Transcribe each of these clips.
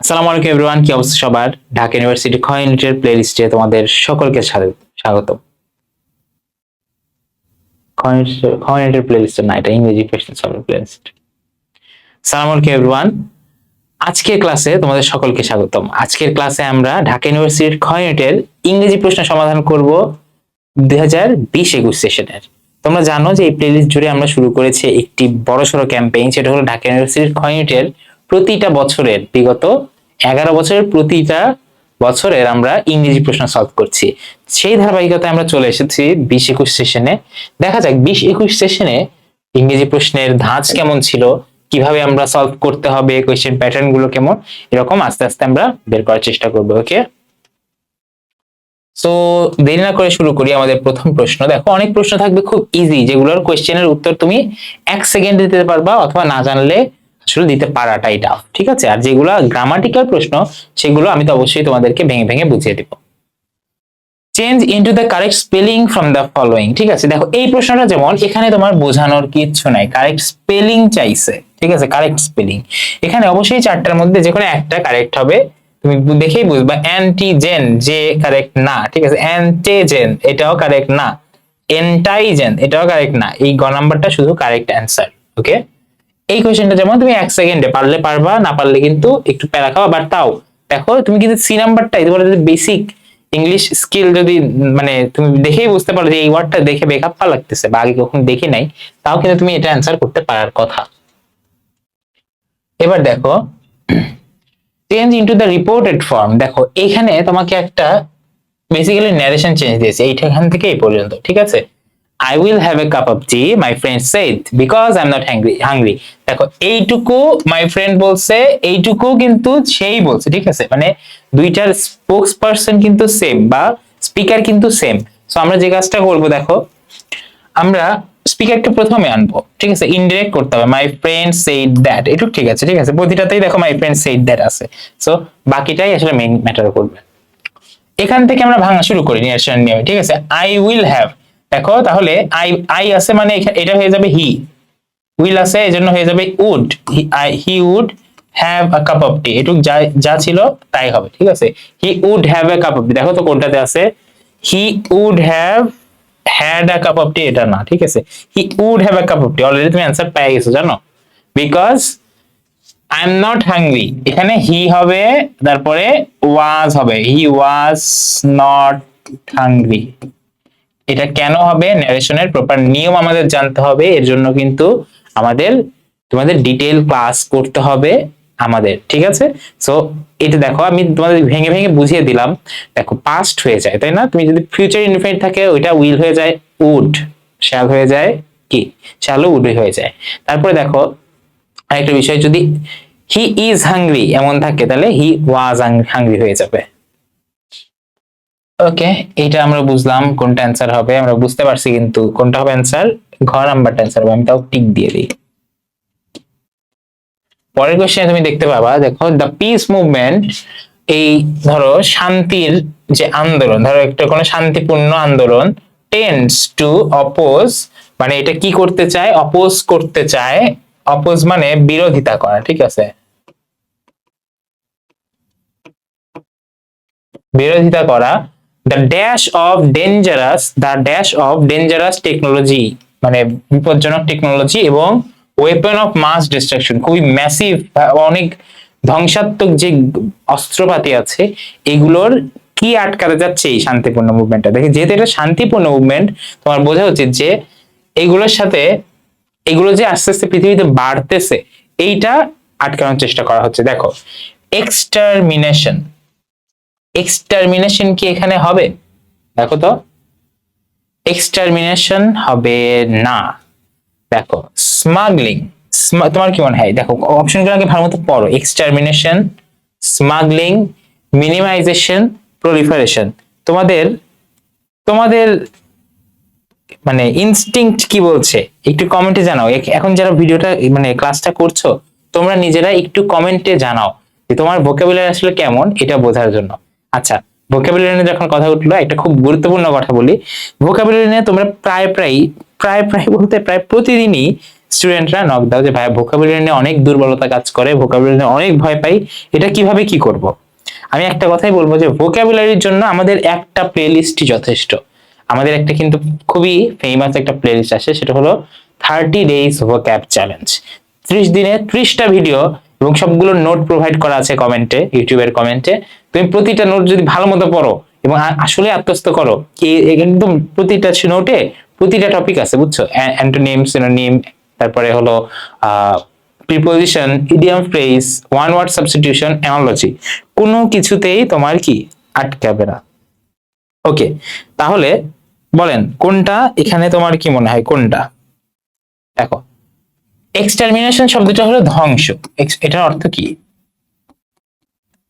আসসালামু আলাইকুম এভরিওয়ান কি অবস্থা সবার? ঢাকা ইউনিভার্সিটি খ ইউনিটের প্লেলিস্টে তোমাদের সকলকে স্বাগত খ ইউনিটের প্লেলিস্টে না, এটা ইংরেজি কোয়েশ্চেন সলভ প্লেলিস্ট সালাম আলাইকুম এভরিওয়ান আজকের ক্লাসে তোমাদের সকলকে স্বাগতম। আজকের ক্লাসে আমরা ঢাকা ইউনিভার্সিটির খ ইউনিটের ইংরেজি প্রশ্ন সমাধান করব দুই হাজার বিশ একুশ সেশনের তোমরা জানো যে এই প্লেলিস্ট জুড়ে আমরা শুরু করেছি একটি বড় বড়সড় ক্যাম্পেইন সেটা হলো ঢাকা ইউনিভার্সিটির খ ইউনিটের প্রতিটা বছরের বিগত এগারো বছরের প্রতিটা বছরের আমরা ইংরেজি প্রশ্ন সলভ করছি। সেই ধারাবাহিকতায় আমরা চলে এসেছি বিশ একুশ সেশনে দেখা যাক, বিশ একুশ সেশনে ইংরেজি প্রশ্নের ধাঁচ কেমন ছিল? কীভাবে আমরা সলভ করতে হবে? কোয়েশ্চেন প্যাটার্নগুলো কেমন? এরকম আস্তে আস্তে আমরা বের করার চেষ্টা করব ওকে সো দেরি না করে শুরু করি আমাদের প্রথম প্রশ্ন। দেখো, অনেক প্রশ্ন থাকবে খুব ইজি যেগুলোর কোয়েশ্চেনের উত্তর তুমি এক সেকেন্ড দিতে পারবা অথবা না জানলে আসলে দিতে পারাটাই টাফ ঠিক আছে? আর যেগুলো গ্রামাটিক্যাল প্রশ্ন, সেগুলো আমি তো অবশ্যই তোমাদেরকে ভেঙে ভেঙে বুঝিয়ে দিব। Change into the correct spelling from the following ঠিক আছে? দেখো, এই প্রশ্নটা যেমন, এখানে তোমার বোঝানোর কিচ্ছু নাই। কারেক্ট স্পেলিং চাইছে, ঠিক আছে? কারেক্ট স্পেলিং এখানে অবশ্যই চারটার মধ্যে যে কোনো একটা কারেক্ট হবে। তুমি দেখেই বুঝবা অ্যান্টিজেন যে কারেক্ট না, ঠিক আছে? অ্যান্টেজেন এটাও কারেক্ট না। এন্টাইজেন এটাও কারেক্ট না। এই গ নাম্বারটা শুধু কারেক্ট অ্যান্সার ওকে এই কোয়েশ্চেনটা যেমন তুমি এক সেকেন্ডে পারলে পারবা, না পারলে কিন্তু একটু প্যারা খাওয়া বাট তাও। দেখো, তুমি কিন্তু সি নাম্বারটা তোমার যদি বেসিক ইংলিশ স্কিল যদি মানে তুমি দেখেই বুঝতে পারো যে এই ওয়ার্ডটা দেখে বেকাপ্পা লাগতেছে বা আগে কখন দেখি নাই, তাও কিন্তু তুমি এটা অ্যান্সার করতে পারার কথা। এবার দেখো change into the reported form দেখো, এখানে তোমাকে একটা বেসিক্যালি ন্যারেশন চেঞ্জ দিয়েছে এইখান থেকে এই পর্যন্ত, ঠিক আছে? I will have a cup of tea my friend said because I am not hungry hungry দেখো, এইটুকু মাই ফ্রেন্ড বলছে, এইটুকু কিন্তু সেই বলছে, ঠিক আছে? মানে দুইটার স্পোক্স পার্সন কিন্তু সেম বা স্পিকার কিন্তু সেম সো আমরা যে কাজটা করব, দেখো, আমরা স্পিকারকে প্রথমে আনব, ঠিক আছে? ইনডিরেক্ট করতে হবে। মাই ফ্রেন্ড সেইড দ্যাট এটুক ঠিক আছে ঠিক আছে? প্রতিটাতেই দেখো মাই ফ্রেন্ড সেইড দ্যাট আছে। সো বাকিটাই আসলে মেইন ম্যাটার করবে। এখান থেকে আমরা ভাঙা শুরু করি নিয়মে ঠিক আছে? আই উইল হ্যাভ দেখো, তাহলে আই আই আছে মানে এটা হয়ে যাবে হি উইল আছে, এজন্য হয়ে যাবে would he would have a cup of tea এটুক যা যা ছিল তাই হবে, ঠিক আছে? He would have a cup of tea দেখো তো কোনটাতে আছে? He would have had a cup of tea এটা না, ঠিক আছে? He would have a cup of tea already তুমি অ্যান্সার পেয়ে গেছো, জানো? Because I am not hungry এখানে হি হবে, তারপরে ওয়াজ হবে. হি ওয়াজ নট হাংরি এটা কেন হবে? ন্যারেশনের প্রপার নিয়ম আমাদের জানতে হবে। এর জন্য কিন্তু আমাদের, তোমাদের ডিটেল ক্লাস করতে হবে আমাদের, ঠিক আছে? সো এটা দেখো, আমি তোমাদের ভেঙে ভেঙে বুঝিয়ে দিলাম। দেখো পাস্ট হয়ে যায়, তাই না? তুমি যদি ফিউচার ইনফিনিট থাকে, ওইটা উইল হয়ে যায় উড শ্যাল হয়ে যায়, কি? শ্যালও উড হয়ে যায়। তারপরে দেখো, আরেকটা বিষয়, যদি হি ইজ হাংরি এমন থাকে, তাহলে হি ওয়াজ হাংরি হয়ে যাবে। ওকে এটা আমরা বুঝলাম কোনটা অ্যান্সার হবে। আমরা বুঝতে পারছি কিন্তু কোনটা হবে অ্যান্সার ঘ নাম্বারটা অ্যান্সার হবে। আমি তাও টিক দিয়ে দিই। পরের কোশ্চেনে তুমি দেখতে পাবা, দেখো দ্য পিস মুভমেন্ট এই ধরো শান্তির যে আন্দোলন, ধরো একটা কোনো শান্তিপূর্ণ আন্দোলন টেন্ডস টু অপোজ মানে এটা কি করতে চায়? অপোজ করতে চায়। অপোজ মানে বিরোধিতা করা, ঠিক আছে? বিরোধিতা করা। The dash of dangerous the dash of dangerous technology মানে বিপজ্জনক টেকনোলজি এবং ওয়েপন অফ মাস ডিস্ট্রাকশন খুবই ম্যাসিভ অনেক ধ্বংসাত্মক যে অস্ত্রপাতি আছে, এগুলোর কি আটকাতে যাচ্ছে এই শান্তিপূর্ণ মুভমেন্টটা দেখে যেহেতু এটা শান্তিপূর্ণ মুভমেন্ট তোমার বোঝা উচিত যে এগুলোর সাথে, এগুলো যে আস্তে আস্তে পৃথিবীতে বাড়তেছে, এইটা আটকানোর চেষ্টা করা হচ্ছে। দেখো এক্সটারমিনেশন এক্সটারমিনেশন কি এখানে হবে? দেখো তো। এক্সটারমিনেশন হবে না। দেখো স্মাগলিং তোমার কি মনে হয়? দেখো অপশনগুলো আগে ভালো মতো পড়ো। এক্সটারমিনেশন স্মাগলিং মিনিমাইজেশন প্রলিফারেশন তোমাদের তোমাদের মানে ইনস্টিংক্ট কি বলছে? একটু কমেন্টে জানাও। এখ- এখন যারা ভিডিওটা মানে ক্লাসটা করছ, তোমরা নিজেরা একটু কমেন্টে জানাও যে তোমার ভোকাবুলারি আসলে কেমন, এটা বোঝার জন্য। আচ্ছা ভোকাবুলারি নিয়ে যখন কথা উঠল, একটা খুব গুরুত্বপূর্ণ কথা বলি। ভোকাবুলারি নিয়ে তোমরা প্রায় প্রায় প্রায় প্রায় বলতে প্রায় প্রতিদিনই স্টুডেন্টরা নক দাও যে, ভাই ভোকাবুলারি নিয়ে অনেক দুর্বলতা কাজ করে ভোকাবুলারি নিয়ে অনেক ভয় পাই, এটা কীভাবে কি করব? আমি একটা কথাই বলব যে ভোকাবুলারির জন্য আমাদের একটা প্লেলিস্টই যথেষ্ট। আমাদের একটা কিন্তু খুবই ফেমাস একটা প্লেলিস্ট আছে, সেটা হলো থার্টি ডেইজ ভোক্যাব চ্যালেঞ্জ ত্রিশ দিনে ত্রিশটা ভিডিও এবং সবগুলো নোট প্রোভাইড করা আছে কমেন্টে ইউটিউবের কমেন্টে তুমি প্রতিটা নোট যদি ভালো মতো পড়ো এবং আসলে আত্মস্থ করো একদম প্রতিটা নোটে প্রতিটা টপিক আছে, বুঝছ? অ্যান্টোনিম সিনোনিম তারপরে হলো preposition idiom phrase one word substitution analogy কোনো কিছুতেই তোমার কি আটকাবে না। ওকে তাহলে বলেন, কোনটা এখানে তোমার কি মনে হয়, কোনটা? দেখো এক্সটারমিনেশন শব্দটা হলো ধ্বংস। এটার অর্থ কি?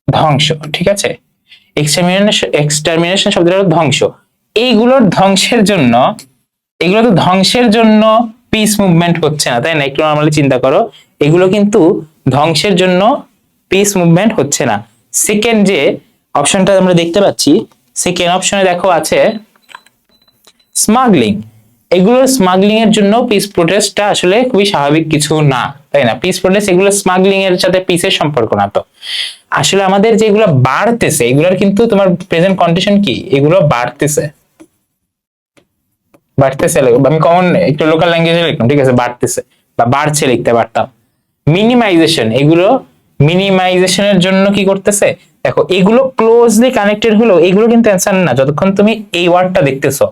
ধ্বংস, ঠিক আছে? এক্সটারমিনেশন এক্সটারমিনেশন শব্দটা হলো ধ্বংস। এইগুলোর ধ্বংসের জন্য, এগুলো তো ধ্বংসের জন্য পিস মুভমেন্ট হচ্ছে না, তাই না? একটু নর্মালি চিন্তা করো। এগুলো কিন্তু ধ্বংসের জন্য পিস মুভমেন্ট হচ্ছে না। সেকেন্ড যে অপশনটা আমরা দেখতে পাচ্ছি সেকেন্ড অপশনে দেখো আছে স্মাগলিং এগুলোর স্মাগলিং এর জন্য পিস প্রোটেস্টটা আসলে খুবই স্বাভাবিক কিছু না, তাই না? পিস প্রোটেস্ট এগুলো স্মাগলিং এর সাথে পিসের সম্পর্ক না তো। আসলে আমাদের যেগুলো বাড়তেছে, এগুলোর কিন্তু তোমার প্রেজেন্ট কন্ডিশন কি? এগুলো বাড়তেছে। বাড়তেছে। আমি কমন একটু লোকাল ল্যাঙ্গুয়েজে লিখলাম, ঠিক আছে? বাড়তেছে বা বাড়ছে লিখতে পারতাম। মিনিমাইজেশন এগুলো মিনিমাইজেশনের জন্য কি করতেছে? দেখো, এগুলো ক্লোজলি কানেক্টেড হলো এগুলো কিন্তু অ্যান্সার না। যতক্ষণ তুমি এই ওয়ার্ডটা দেখতেছো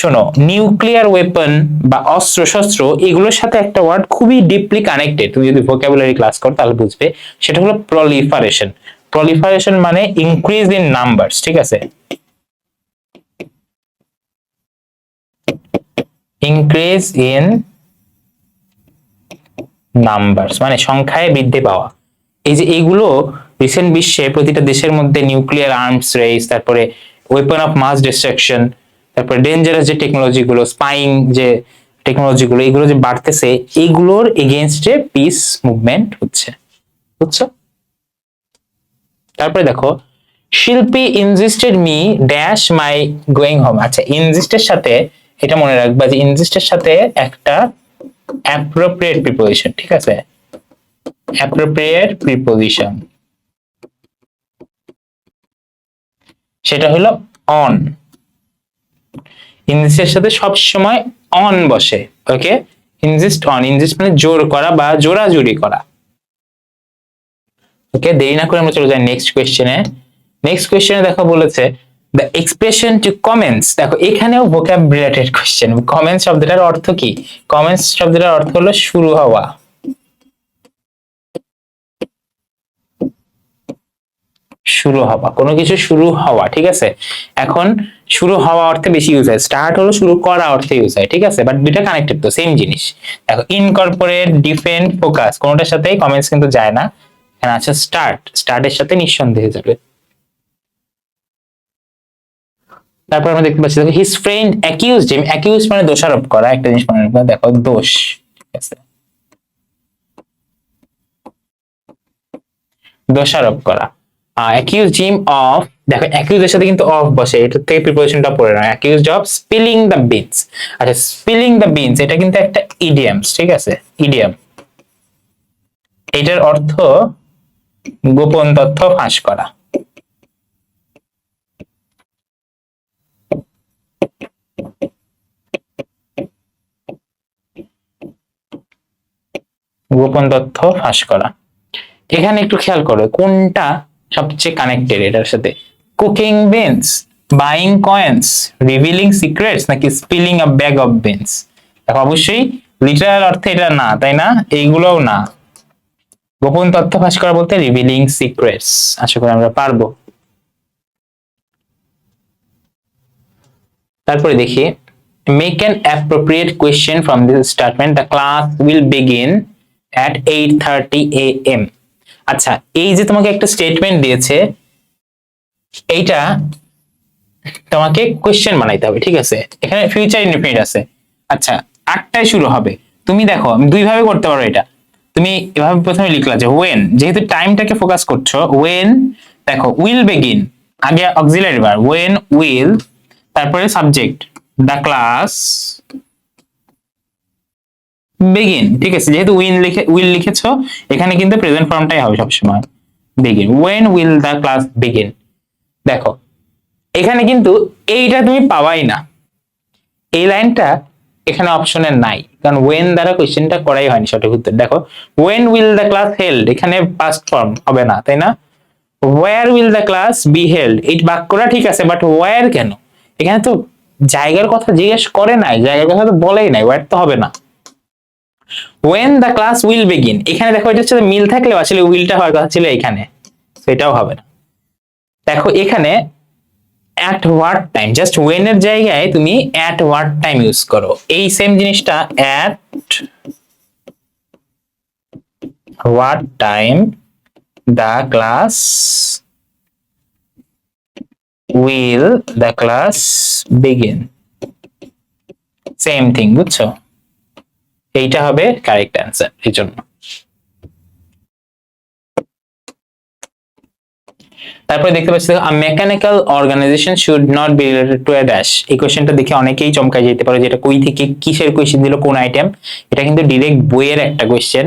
শোনো নিউক্লিয়ার ওয়েপন বা অস্ত্র শস্ত্র এগুলোর সাথে একটা ওয়ার্ড খুবই ডিপলি কানেক্টেড তুমি যদি ভোকাবুলারি ক্লাস করো, তাহলে বুঝবে। সেটা হলো প্রলিফারেশন প্রলিফারেশন মানে ইনক্রিজ ইন নাম্বারস ঠিক আছে? ইনক্রিজ ইন নাম্বারস মানে সংখ্যায় বৃদ্ধি পাওয়া। এই যে এইগুলো রিসেন্ট বিশ্বে প্রতিটা দেশের মধ্যে নিউক্লিয়ার আর্মস রেস তারপরে ওয়েপন অফ মাস ডিস্ট্রাকশন তারপরে ডেঞ্জারাস যে টেকনোলজি গুলো স্পাইং যে টেকনোলজি গুলো এগুলো যে বাড়তেছে, এগুলোর এগেনস্টে পিস মুভমেন্ট হচ্ছে। বুঝছ? তারপরে দেখো, Shilpi insisted me dash my going home আচ্ছা ইনজিস্টের সাথে, এটা মনে রাখবা যে ইনজিস্টের সাথে একটা অ্যাপ্রোপ্রিয়েট প্রিপোজিশন ঠিক আছে? অ্যাপ্রোপ্রিয়েট প্রিপোজিশন সেটা হলো অন ইনজিস্টের সাথে সব সময় অন বসে ওকে ইনজিস্ট অন ইনজিস্ট মানে জোর করা বা জোরাজুরি করা। ওকে দেরি না করে আমরা চলে যাই নেক্সট কোয়েশ্চেনে নেক্সট কোয়েশ্চেনে দেখো বলেছে দ্য এক্সপ্রেশন টু কমেন্টস দেখো, এখানেও ভোক্যাব রিলেটেড কোয়েশ্চেন কমেন্টস শব্দটার অর্থ কি? কমেন্টস শব্দটার অর্থ হলো শুরু হওয়া। শুরু হওয়া, কোনো কিছু শুরু হওয়া, ঠিক আছে? এখন শুরু হওয়া অর্থে বেশি ইউজ হয়। স্টার্ট হলো শুরু করা অর্থে ইউজ হয়, ঠিক আছে? বাট দুইটা কানেক্টেড তো সেম জিনিস। দেখো ইনকর্পোরেট ডিফেন্ড ফোকাস কোনোটার সাথেই কমেন্টস কিন্তু যায় না। এখানে আছে স্টার্ট স্টার্টের সাথে নিঃসন্দেহে যাবে। তারপর আমরা দেখতে পাচ্ছি, দেখো his friend accused him accuse মানে দোষারোপ করা, একটা জিনিস মনে দেখো, দোষ, ঠিক আছে? দোষারোপ করা। অ্যাকিউজ হিম অফ দেখো অ্যাকিউজের সাথে কিন্তু অফ বসে এটার থেকে প্রিপোজিশনটা পড়ে না accuse of spilling the beans আচ্ছা স্পিলিং দ্য বিনস এটা কিন্তু একটা ইডিয়ামস ঠিক আছে? ইডিয়াম এটার অর্থ গোপন তথ্য ফাঁস করা। গোপন তথ্য ফাঁস করা। এখানে একটু খেয়াল করো, কোনটা সবচেয়ে কানেক্টেড এটার সাথে? Cooking beans buying coins revealing secrets নাকি spilling a bag of beans দেখো, অবশ্যই লিটারাল অর্থে এটা না, তাই না? এইগুলোও না। গোপন তথ্য ফাঁস করা বলতে রিভিলিং সিক্রেটস আশা করি আমরা পারব। তারপরে দেখি make an appropriate question from this statement the class will begin at eight thirty A M আচ্ছা এই যে তোমাকে একটা স্টেটমেন্ট দিয়েছে এইটা তোমাকে কোয়েশ্চেন বানাইতে হবে, ঠিক আছে? এখানে ফিউচার ইনডিফিনিট আছে। আচ্ছা আটটায় শুরু হবে। তুমি দেখো দুই ভাবে করতে পারো এটা। তুমি এভাবে প্রথমে লিখলা যে ওয়েন যেহেতু টাইমটাকে ফোকাস করছ ওয়েন দেখো উইল বেগিন আগে অক্সিলারি বার ওয়েন উইল তারপরে সাবজেক্ট দ্য ক্লাস বেগিন ঠিক আছে? যেহেতু উইন লিখে উইল লিখেছো, এখানে কিন্তু প্রেজেন্ট ফর্মটাই হবে সবসময়। Begin when will the class begin দেখো, এখানে কিন্তু এইটা তুমি পাওয়াই না। এই লাইনটা এখানে অপশনের নাই, কারণ ওয়েন দ্বারা কোশ্চেনটা করাই হয়নি সঠিক উত্তর। দেখো when will the class held এখানে পাস্ট ফর্ম হবে না, তাই না? Where will the class be held এই বাক্যটা ঠিক আছে বাট ওয়ার কেন? এখানে তো জায়গার কথা জিজ্ঞেস করে নাই, জায়গার কথা তো বলেই নাই ওয়ার তো হবে না। When the class will begin এখানে দেখো এটা হচ্ছে মিল থাকলেও আসলে উইলটা হওয়ার কথা ছিল এখানে, সেটাও হবে না। দেখো, এখানে at what time just when এর জায়গায় তুমি অ্যাট হোয়াট টাইম ইউজ করো। এই সেম জিনিসটা at what time the class will the class begin same thing বুঝছ? এইটা হবে কারেক্ট অ্যান্সার এই জন্য। তারপরে দেখতে পাচ্ছি mechanical organisation should not be related to a dash এই কোশ্চেনটা দেখে অনেকেই চমকাই যেতে পারে যেটা কই থেকে, কিসের কোশ্চেন দিল, কোন আইটেম এটা কিন্তু ডিরেক্ট বইয়ের একটা কোশ্চেন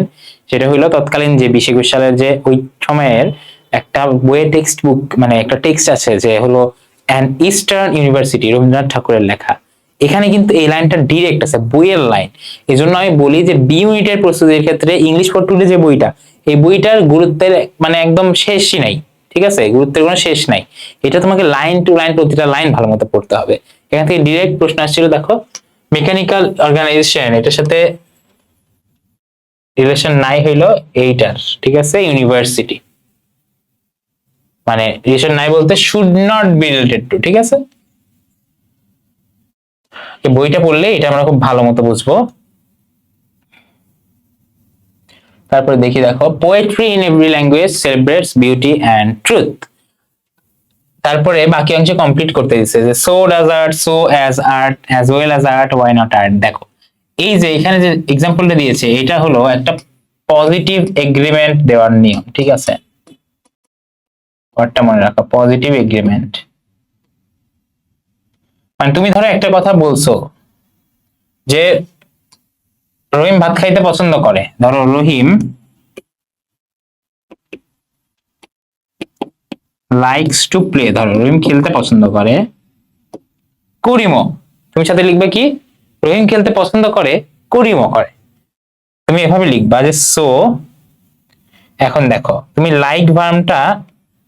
সেটা হলো তৎকালীন যে বিশ একুশ সালের যে ওই সময়ের একটা বইয়ের টেক্সট বুক মানে একটা টেক্সট আছে যে হলো অ্যান ইস্টার্ন ইউনিভার্সিটি রবীন্দ্রনাথ ঠাকুরের লেখা। এখানে কিন্তু এই লাইনটা ডিরেক্ট আছে, বইয়ের লাইন। এই জন্য আমি বলি যে বি ইউনিটের প্রস্তুতির ক্ষেত্রে ইংলিশ ফর টুডে যে বইটা, এই বইটার গুরুত্বের মানে একদম শেষই নাই। ঠিক আছে? গুরুত্বের কোনো শেষ নাই। এটা তোমাকে লাইন টু লাইন প্রতিটা লাইন ভালো মতো পড়তে হবে। এখান থেকে ডিরেক্ট প্রশ্ন আসছিল, দেখো মেকানিক্যাল অর্গানাইজেশন এটার সাথে রিলেশন নাই হইল এইটার, ঠিক আছে? ইউনিভার্সিটি মানে রিলেশন নাই বলতে should not be related to ঠিক আছে? বইটা পড়লে এটা আমরা খুব ভালো মতো বুঝব। তারপরে দেখি, দেখো poetry in every language celebrates beauty and truth তারপরে বাকি অংশ কমপ্লিট করতে দিচ্ছে যে so does art so as art as well as art why not art দেখো, এই যে এখানে যে এক্সাম্পলটা দিয়েছে, এটা হলো একটা পজিটিভ এগ্রিমেন্ট দেওয়ার নিয়ম, ঠিক আছে? ওয়ার্ডটা মনে রাখো পজিটিভ এগ্রিমেন্ট মানে তুমি ধরো একটা কথা বলছো যে রহিম ভাত খাইতে পছন্দ করে। ধরো রহিম লাইকস টু প্লে ধরো রহিম খেলতে পছন্দ করে। করিমও তুমি সাথে লিখবে কি? রহিম খেলতে পছন্দ করে করিমও করে। তুমি এভাবে লিখবা যে সো এখন দেখো, তুমি লাইক ভার্মটা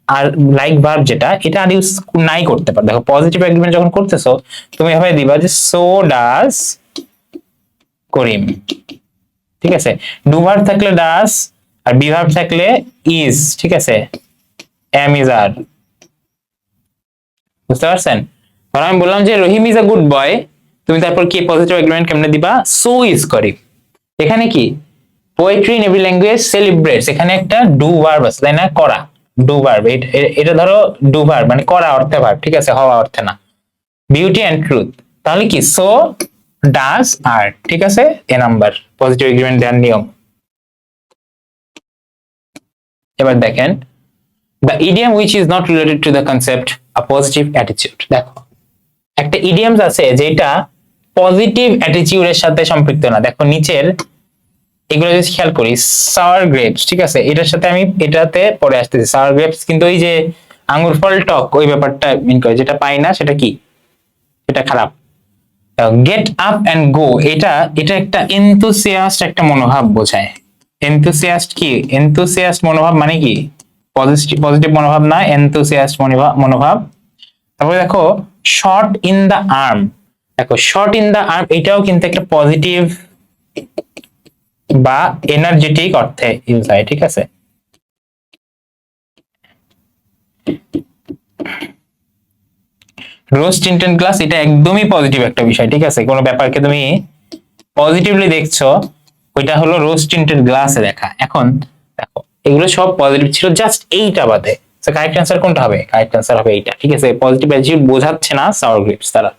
আর লাইক ভার্ব যেটা, এটা আর ইউজ নাই করতে পারো। দেখো পজিটিভ এগ্রিমেন্ট যখন করতেছো, তুমি এভাবে দিবা যে সো ডাজ করিম। ঠিক আছে? ডু ভার্ব থাকলে ডাস আর বি থাকলে ইজ ঠিক আছে? এম ইজ আর বুঝতে পারছেন? ধরো আমি বললাম যে রহিম ইজ আ গুড বয় তুমি তারপর কি পজিটিভ এগ্রিমেন্ট কেমনে দিবা? So is Karim. এখানে কি? Poetry in every language celebrates এখানে একটা ডু ভার্ব আছে, তাই না? করা। ডু ভার্ব এটা ধরো ডু ভার্ব মানে করা অর্থে ভার্ব ঠিক আছে? হওয়া অর্থে না। বিউটি অ্যান্ড ট্রুথ তাহলে কি? সো ডাস আর ঠিক আছে? এ নাম্বার পজিটিভ এগ্রিমেন্ট দেওয়ার নিয়ম। এবার দেখেন the idiom which is not related to the concept a positive attitude দেখো, একটা ইডিয়ামস আছে যেটা পজিটিভ অ্যাটিটিউডের সাথে সম্পৃক্ত না। দেখো, নিচের, এগুলো যদি খেয়াল করি সাওয়ার গ্রেপস ঠিক আছে? এটার সাথে আমি এটাতে পরে আসতেছি। সাওয়ার গ্রেপস কিন্তু ওই যে আঙ্গুর ফল টক, ওই ব্যাপারটা মিন করে। যেটা পাই না, সেটা কি? সেটা খারাপ। গেট আপ অ্যান্ড গো এটা এটা একটা এনথুসিয়াস্ট একটা মনোভাব বোঝায়। এনথুসিয়াস্ট কি? এনথুসিয়াস্ট মনোভাব মানে কি? পজিটিভ পজিটিভ মনোভাব না এনথুসিয়াস্ট মনোভাব। তারপরে দেখো শর্ট ইন দ্য আর্ম দেখো শর্ট ইন দ্য আর্ম এটাও কিন্তু একটা পজিটিভ বা এনার্জেটিক অর্থে ইউজ হয়, ঠিক আছে? রোজ টিন্টেড গ্লাস এটা একদমই পজিটিভ একটা বিষয়, ঠিক আছে? কোনো ব্যাপারকে তুমি পজিটিভলি দেখছ, ওইটা হলো রোজ টিন্টেড গ্লাসে দেখা। এখন দেখো, এগুলো সব পজিটিভ ছিল জাস্ট এইটা বাদে। কারেক্ট অ্যান্সার কোনটা হবে? কারেক্ট অ্যান্সার হবে এইটা, ঠিক আছে? পজিটিভ অ্যাটিটিউড বোঝাচ্ছে না সাওয়ার গ্রিপস তারা।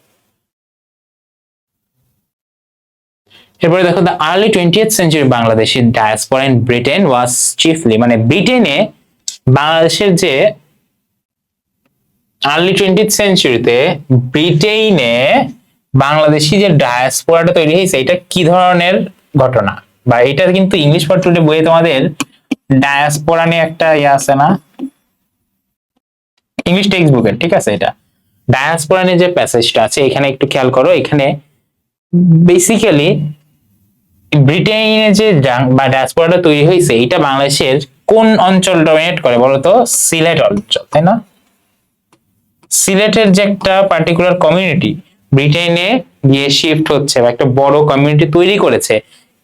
এরপরে দেখো দ্য আর্লি টোয়েন্টিয়েথ সেঞ্চুরি বাংলাদেশের diaspora in Britain was chiefly মানে ব্রিটেনে বাংলাদেশের যে আর্লি টোয়েন্টিথ সেঞ্চুরিতে ব্রিটেইনে বাংলাদেশি যে ডায়াসপোরাটা তৈরি হয়েছে, এটা কি ধরনের ঘটনা? বা এটা কিন্তু ইংলিশ ফর টুডে বইয়ে তোমাদের ডায়াসপোরা নিয়ে একটা ইয়ে আছে না? ইংলিশ টেক্সট বুকের ঠিক আছে এটা? ডায়াসপোরা নিয়ে যে প্যাসেজটা আছে, এখানে একটু খেয়াল করো, এখানে বেসিক্যালি ব্রিটেনে যে বা ডায়াসপোরাটা তৈরি হয়েছে, এটা বাংলাদেশের কোন অঞ্চল ডমিনেট করে বলতো? সিলেট অঞ্চল, তাই না? সিলেটের যে একটা পার্টিকুলার কমিউনিটি ব্রিটেনে গিয়ে শিফট হচ্ছে বা একটা বড় কমিউনিটি তৈরি করেছে,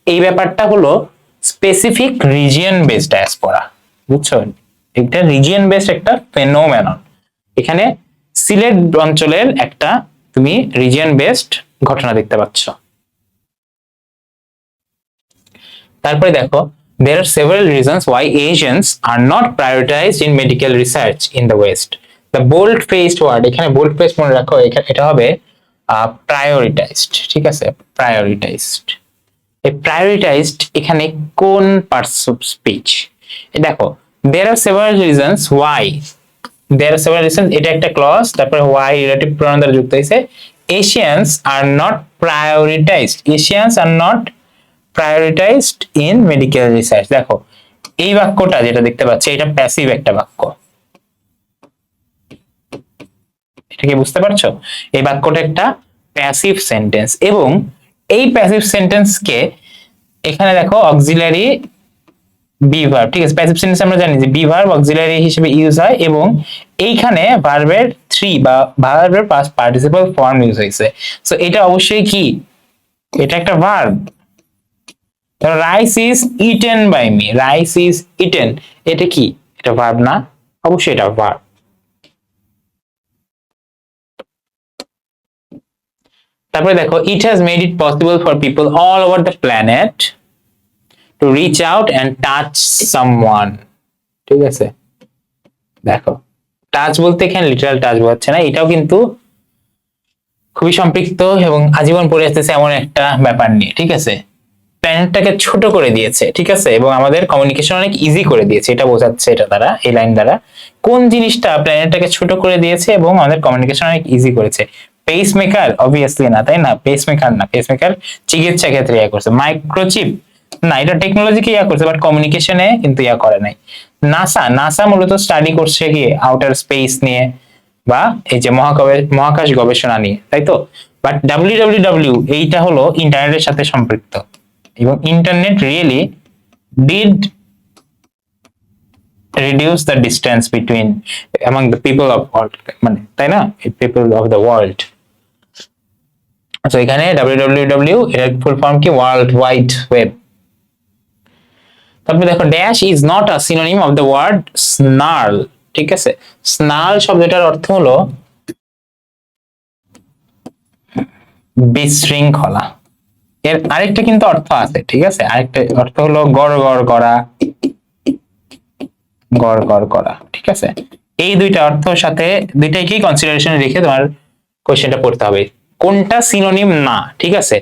এই ব্যাপারটা হলো স্পেসিফিক রিজিয়ন বেসড ডায়াসপোরা বুঝছ? এটা রিজিয়ন বেসড একটা ফেনোমেনন এখানে সিলেট অঞ্চলের একটা তুমি রিজিয়ন বেসড ঘটনা দেখতে পাচ্ছ। তারপরে দেখো, there are several reasons why Asians are not prioritized in medical research in the West. The bold faced word এখানে বোল্ড ফেস মনে রাখো এটা হবে প্রায়োরিটাইজড ঠিক আছে? প্রায়োরিটাইজড এই প্রায়োরিটাইজড এখানে কোন পার্টস অফ স্পিচ দেখো there are several reasons why there are several reasons এটা একটা ক্লস তারপরে ওয়াই রিলেটিভ প্রণ দ্বারা যুক্ত হয়েছে। Asians are not prioritised Asians are not prioritised in medical research দেখো, এই বাক্যটা যেটা দেখতে পাচ্ছি, এটা প্যাসিভ একটা বাক্য। এটা বুঝতে পারছ? এই বাক্যটা একটা প্যাসিভ সেন্টেন্স এবং এই প্যাসিভ সেন্টেন্সকে এখানে দেখো অক্সিলারি বিভার ঠিক আছে? প্যাসিভ সেন্টেন্স আমরা জানি যে বিভার অক্সিলারি হিসেবে ইউজ হয় এবং এইখানে ভার্বের থ্রি বা ভার্বের পাস্ট পার্টিসিপাল ফর্ম ইউজ হয়েছে। সো এটা অবশ্যই কি? এটা একটা verb rice is eaten by me rice is eaten এটা কি? এটা ভার্ব না? অবশ্যই এটা ভার্ব তারপরে দেখো it has made it possible for people all over the planet to reach out and touch someone ঠিক আছে? দেখো টাচ বলতে এখানে লিটারাল টাচ বোঝাচ্ছে না, এটাও কিন্তু খুবই সম্পৃক্ত এবং আজীবন পড়ে আসতেছে এমন একটা ব্যাপার নিয়ে, ঠিক আছে? প্ল্যানেটটাকে ছোট করে দিয়েছে, ঠিক আছে? এবং আমাদের কমিউনিকেশন অনেক ইজি করে দিয়েছে, এটা বোঝাচ্ছে এটা দ্বারা, এই লাইন দ্বারা। কোন জিনিসটা প্ল্যানেটটাকে ছোট করে দিয়েছে এবং আমাদের কমিউনিকেশন অনেক ইজি করেছে? পেস মেকার অবভিয়াসলি না, তাই না? পেস মেকার না পেস মেকার চিকিৎসা ক্ষেত্রে ইয়া করছে। মাইক্রোচিপ না, এটা টেকনোলজিকে ইয়া করছে বাট কমিউনিকেশনে কিন্তু ইয়া করে নাই। নাসা নাসা মূলত স্টাডি করছে কি আউটার স্পেস নিয়ে বা এই যে মহাকাশ গবেষণা নিয়ে, তাই তো? বাট ডাব্লিউ ডাব্লিউ ডাব্লিউ এইটা হলো ইন্টারনেটের সাথে সম্পৃক্ত। এবং internet really did reduce the distance between among the people of world মানে তাই না? People of the world তো এখানে www এর ফুল ফর্ম কি? ওয়ার্ল্ড ওয়াইড ওয়েব তারপরে দেখো dash is not a synonym of the word snarl ঠিক আছে? স্নার্ল শব্দটার অর্থ হলো বিশৃঙ্খলা। এর আরেকটা কিন্তু অর্থ আছে, ঠিক আছে? আরেকটা অর্থ হলো গড় গড় করা, গড় গড় করা, ঠিক আছে? এই দুইটা অর্থের সাথে দুইটাকেই কনসিডারেশনে রেখে তোমার কোশ্চেনটা পড়তে হবে। কোনটা সিনোনিম না, ঠিক আছে?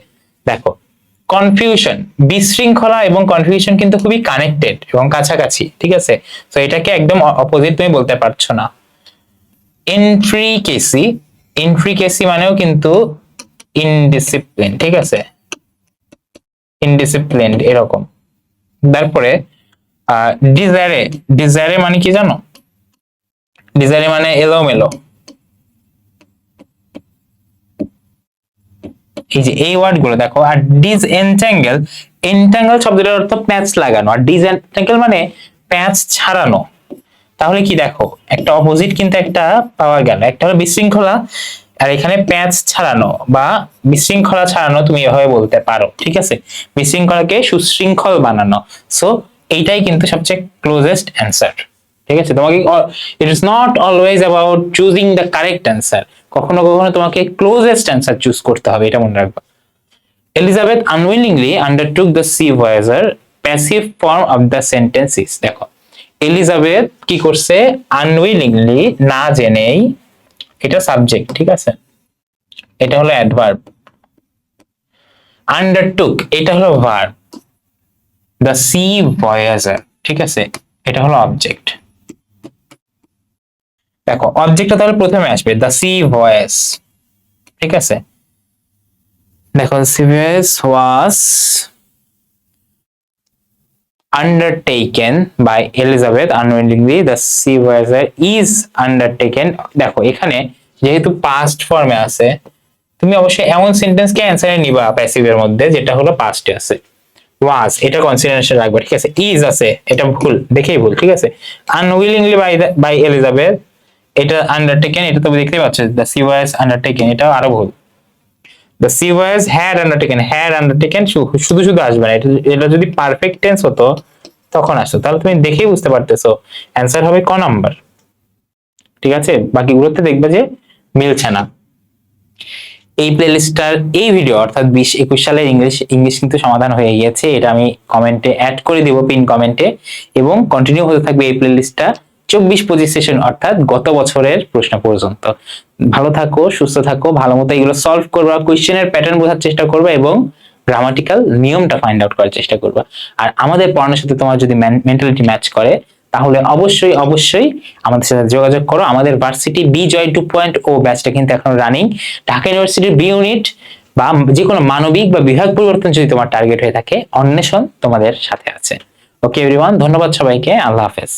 দেখো কনফিউশন বিশৃঙ্খলা এবং কনফিউশন কিন্তু খুবই কানেক্টেড এবং কাছাকাছি, ঠিক আছে? তো এটাকে একদম অপোজিট তুমি বলতে পারছ না। ইনফ্রিকেসি ইনফ্রিকেসি মানেও কিন্তু ইনডিসিপ্লিন ঠিক আছে? ইনডিসিপ্লিন এরকম। তারপরে ডিজায়ারে ডিজায়ারে মানে কি জানো? ডিজায়ারে মানে এলোমেলো। এই যে এই ওয়ার্ডগুলো দেখো, আর ডিজ এনট্যাঙ্গেল এনট্যাঙ্গেল শব্দটার অর্থ প্যাচ লাগানো, আর ডিজ এনট্যাঙ্গেল মানে প্যাচ ছাড়ানো। তাহলে কি দেখো, একটা অপোজিট কিন্তু একটা পাওয়া গেল, একটা হলো বিশৃঙ্খলা, আর এখানে প্যাচ ছাড়ানো বা বিশৃঙ্খলা ছাড়ানো তুমি এভাবে বলতে পারো, ঠিক আছে? বিশৃঙ্খলাকে সুশৃঙ্খল বানানো। সো এইটাই কিন্তু সবচেয়ে ক্লোজেস্ট অ্যান্সার ঠিক আছে? তোমাকে it is not always about choosing the correct answer কখনো কখনো তোমাকে ক্লোজেস্ট অ্যান্সার চুজ করতে হবে, এটা মনে রাখবা। Elizabeth unwillingly undertook the sea voyage passive form of the sentences দেখো এলিজাবেথ কি করছে? আনউইলিংলি না জেনেই এটা সাবজেক্ট ঠিক আছে? এটা হলো অ্যাডভার্ব আন্ডারটুক এটা হলো ভার্ব দ্য সি ভয়েজার ঠিক আছে? এটা হলো অবজেক্ট দেখো অবজেক্টটা তাহলে প্রথমে আসবে দ্য সি ভয়েস ঠিক আছে? দেখো sea voyage was undertaken by Elizabeth unwillingly the sea voyager is undertaken. দেখো, এখানে যেহেতু পাস্ট ফর্মে আছে, তুমি অবশ্যই এমন সেন্টেন্সকে অ্যান্সারে নিবা প্যাসিভের মধ্যে, যেটা হলো পাস্টে আছে। ওয়াজ এটা কনসিডারেশন রাখবে, ঠিক আছে? ইজ আছে, এটা ভুল, দেখেই ভুল, ঠিক আছে? আনউইলিংলি বাই বাই এলিজাবেথ এটা আন্ডারটেকেন এটা তুমি দেখতেই পাচ্ছ দ্য সি ওয়াজ আন্ডারটেকেন এটা আরও ভুল। The sea was had undertaken had undertaken শুধু শুধু আসবে না, এটা এটা যদি পারফেক্ট টেন্স হতো, তখন আসতো। তাহলে তুমি দেখেই বুঝতে পারতেছো অ্যান্সার হবে ক নাম্বার ঠিক আছে? বাকিগুলোতে দেখবে যে মিলছে না। এই প্লেলিস্টটার এই ভিডিও অর্থাৎ বিশ একুশ সালের ইংলিশ ইংলিশ কিন্তু সমাধান হয়ে গিয়েছে, এটা আমি কমেন্টে অ্যাড করে দিব পিন কমেন্টে এবং কন্টিনিউ হতে থাকবে এই প্লেলিস্টটা চব্বিশ পঁচিশ সেশন অর্থাৎ গত বছরের প্রশ্ন পর্যন্ত। ভালো থাকো, সুস্থ থাকো, ভালো মতো এগুলো সলভ করবা কোয়েশ্চেনের প্যাটার্ন বোঝার চেষ্টা করবে এবং গ্রামাটিক্যাল নিয়মটা ফাইন্ড আউট করার চেষ্টা করবা। আর আমাদের পড়ানোর সাথে তোমার যদি মেন্টালিটি ম্যাচ করে, তাহলে অবশ্যই অবশ্যই আমাদের সাথে যোগাযোগ করো। আমাদের ভার্সিটি বি জয় টু পয়েন্ট ও ব্যাচটা কিন্তু এখন রানিং ঢাকা ইউনিভার্সিটির বি ইউনিট বা যে কোনো মানবিক বা বিভাগ পরিবর্তন যদি তোমার টার্গেট হয়ে থাকে, অন্বেষণ তোমাদের সাথে আছে। ওকে এভরিওয়ান ধন্যবাদ সবাইকে। আল্লাহ হাফেজ।